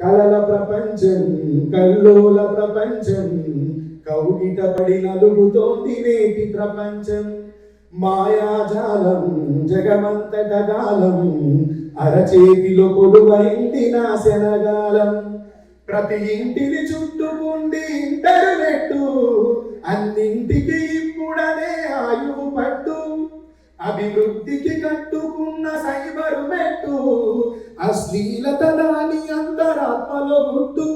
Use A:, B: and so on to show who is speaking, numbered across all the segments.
A: కలల ప్రపంచం కల్లోల ప్రపంచం కౌగిట పడి నలుగుతోంది నేటి ప్రపంచం. మాయాజాలం జగమంతట గాలం అరచేతిలో కొలువైంది నా శనగాలం ప్రతి ఇంటిని చుట్టుకుండి ఇంటర్నెట్ అన్నింటికి ఇప్పుడనే ఆయువు పట్టు. అభివృద్ధికి కట్టుకున్న సైబరు మెట్టు అశ్లీలత దాని అంతరాత్మలో గుట్టు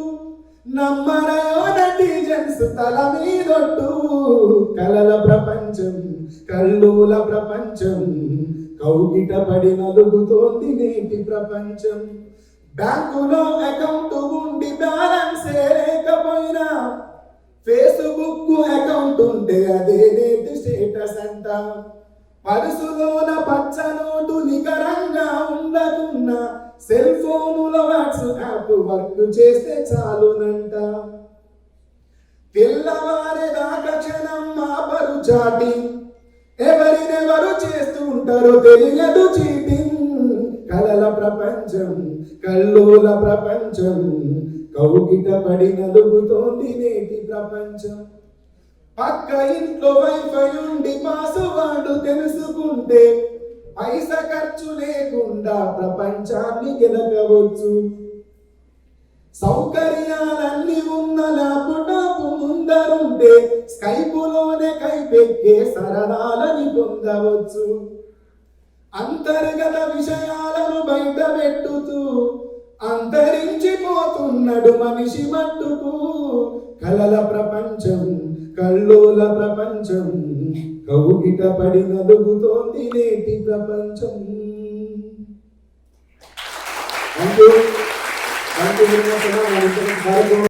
A: నమ్మరయో తల మీదొట్టు. కలల ప్రపంచం కళ్ళూల ప్రపంచం కౌగిట పడి నలుగుతోంది నేటి ప్రపంచం. బ్యాంకులో అకౌంట్ ఉండి బ్యాలెన్స్ లేకపోయినా ఫేస్బుక్ అకౌంట్ ఉంటే అదే నేటి స్టేటస్ అంట పరుసులోన పచ్చ నోటు నికరంగా ఉండదు. వాట్సాప్ వర్క్ చేస్తే చాలునంట. తెల్లవారే దాకా క్షణం ఆపరు చాటి. ఎవరినెవరు చేస్తూ ఉంటారు తెలియదు చీటింగ్ కలల ప్రపంచం కల్లోల ప్రపంచం కౌకిట పడి నలుగుతోంది నేటి ప్రపంచం. పక్క ఇంట్లో వైఫై ఉండి పాసువాడు తెలుసుకుంటే పైస ఖర్చు లేకుండా ప్రపంచాన్ని గెలకవచ్చు. సౌకర్యాలన్నీ ఉన్న ల్యాప్టాప్ ముందరుంటే స్కైపులోనే కైపెక్కే సరదాలని పొందవచ్చు. అంతర్గత విషయాలను బయట పెట్టుతూ అంతరించిపోతున్నాడు మనిషి మట్టుకు. కలల ప్రపంచం కల్లోల ప్రపంచం కౌగిట పడి నలుగుతోంది నేటి ప్రపంచం. Thank you 最後の。